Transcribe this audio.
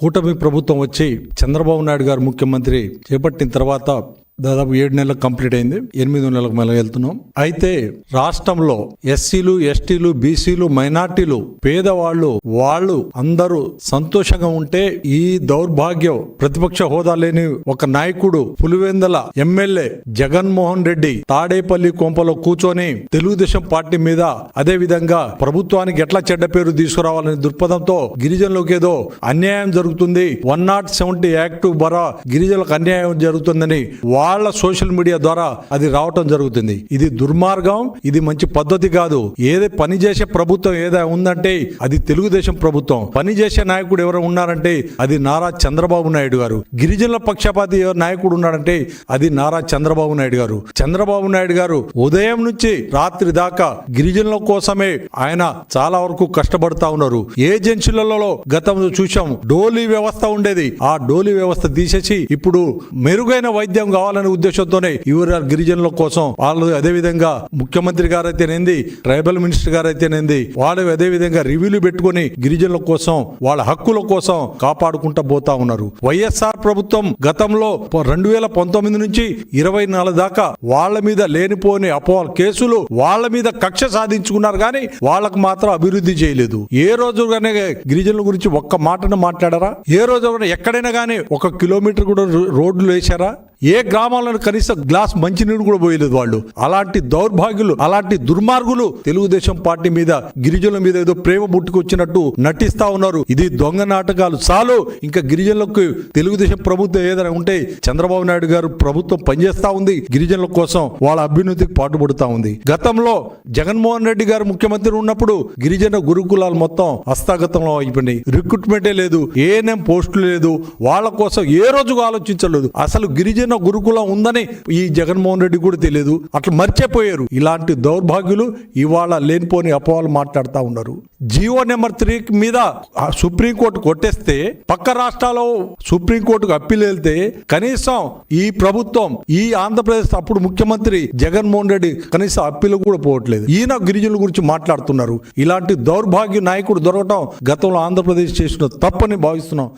కూటమి ప్రభుత్వం వచ్చి చంద్రబాబు నాయుడు గారు ముఖ్యమంత్రి చేపట్టిన తర్వాత దాదాపు ఏడు నెలలకు కంప్లీట్ అయింది ఎనిమిది నెలలకు మెల్ల వెళ్తున్నాం. అయితే రాష్ట్రంలో ఎస్సీలు ఎస్టీలు బీసీలు మైనార్టీలు పేదవాళ్ళు వాళ్ళు అందరూ సంతోషంగా ఉంటే ఈ దౌర్భాగ్యం ప్రతిపక్ష హోదా లేని ఒక నాయకుడు పులివెందల ఎమ్మెల్యే జగన్మోహన్ రెడ్డి తాడేపల్లి కొంపలో కూర్చొని తెలుగుదేశం పార్టీ మీద అదే విధంగా ప్రభుత్వానికి ఎట్లా చెడ్డ పేరు తీసుకురావాలనే దృక్పథంతో గిరిజనులకు ఏదో అన్యాయం జరుగుతుంది. వన్ నాట్ సెవెంటీ యాక్ట్ ద్వారా గిరిజనులకు అన్యాయం జరుగుతుందని వాళ్ళ వాళ్ళ సోషల్ మీడియా ద్వారా అది రావటం జరుగుతుంది. ఇది దుర్మార్గం ఇది మంచి పద్ధతి కాదు. ఏది పని చేసే ప్రభుత్వం ఏదైనా ఉందంటే అది తెలుగుదేశం ప్రభుత్వం. పని చేసే నాయకుడు ఎవరు ఉన్నారంటే అది నారా చంద్రబాబు నాయుడు గారు. గిరిజనుల పక్షపాతి నాయకుడు ఉన్నాడంటే అది నారా చంద్రబాబు నాయుడు గారు. చంద్రబాబు నాయుడు గారు ఉదయం నుంచి రాత్రి దాకా గిరిజనుల కోసమే ఆయన చాలా వరకు కష్టపడతా ఉన్నారు. ఏజెన్సీలలో గతంలో చూసాం డోలీ వ్యవస్థ ఉండేది. ఆ డోలీ వ్యవస్థ తీసేసి ఇప్పుడు మెరుగైన వైద్యం కావాలి ఉద్దేశంతోనే ఇవరు గిరిజనుల కోసం వాళ్ళు అదే విధంగా ముఖ్యమంత్రి గారు అయితేనేంది ట్రైబల్ మినిస్టర్ గారు అయితేనేంది వాళ్ళు అదే విధంగా రివ్యూలు పెట్టుకొని గిరిజనుల కోసం వాళ్ళ హక్కుల కోసం కాపాడుకుంటా పోతా ఉన్నారు. వైఎస్ఆర్ ప్రభుత్వం గతంలో రెండు వేల పంతొమ్మిది నుంచి ఇరవై నాలుగు దాకా వాళ్ళ మీద లేనిపోని అపోహల కేసులు వాళ్ళ మీద కక్ష సాధించుకున్నారు కానీ వాళ్ళకు మాత్రం అభివృద్ధి చేయలేదు. ఏ రోజు కానీ గిరిజనుల గురించి ఒక్క మాటను మాట్లాడారా? ఏ రోజు ఎక్కడైనా కానీ ఒక కిలోమీటర్ కూడా రోడ్లు వేశారా? ఏ గ్రామాలను కనీసం గ్లాస్ మంచినీరు కూడా పోయలేదు వాళ్ళు. అలాంటి దౌర్భాగ్యులు అలాంటి దుర్మార్గులు తెలుగుదేశం పార్టీ మీద గిరిజనుల మీద ఏదో ప్రేమ పుట్టుకొచ్చినట్టు నటిస్తా ఉన్నారు. ఇది దొంగ నాటకాలు. చాలు ఇంకా గిరిజనులకు తెలుగుదేశం ప్రభుత్వం ఏదైనా ఉంటే చంద్రబాబు నాయుడు గారు ప్రభుత్వం పనిచేస్తా ఉంది. గిరిజనుల కోసం వాళ్ళ అభ్యున్నతికి పాటుపడుతా ఉంది. గతంలో జగన్మోహన్ రెడ్డి గారు ముఖ్యమంత్రి ఉన్నప్పుడు గిరిజన గురుకులాలు మొత్తం హస్తాగతంలో అయిపోయినాయి. రిక్రూట్మెంటే లేదు ఏఎన్ఎం పోస్టులు లేదు. వాళ్ళ కోసం ఏ రోజు ఆలోచించలేదు. అసలు గిరిజన గురుకులం ఉందని ఈ జగన్మోహన్ రెడ్డి కూడా తెలియదు అట్లా మర్చిపోయారు. ఇలాంటి దౌర్భాగ్యులు ఇవాళ లేనిపోని అపోహలు మాట్లాడుతూ ఉన్నారు. జియో నెంబర్ త్రీ మీద ఆ సుప్రీంకోర్టు కొట్టేస్తే పక్క రాష్ట్రాల్లో సుప్రీంకోర్టుకు అప్పీల్ వెళ్తే కనీసం ఈ ప్రభుత్వం ఈ ఆంధ్రప్రదేశ్ అప్పుడు ముఖ్యమంత్రి జగన్మోహన్ రెడ్డి కనీసం అప్పీల్ కూడా పోవట్లేదు. ఈయన గిరిజనుల గురించి మాట్లాడుతున్నారు. ఇలాంటి దౌర్భాగ్య నాయకుడు దొరకటం గతంలో ఆంధ్రప్రదేశ్ చేసిన తప్పని భావిస్తున్నాం.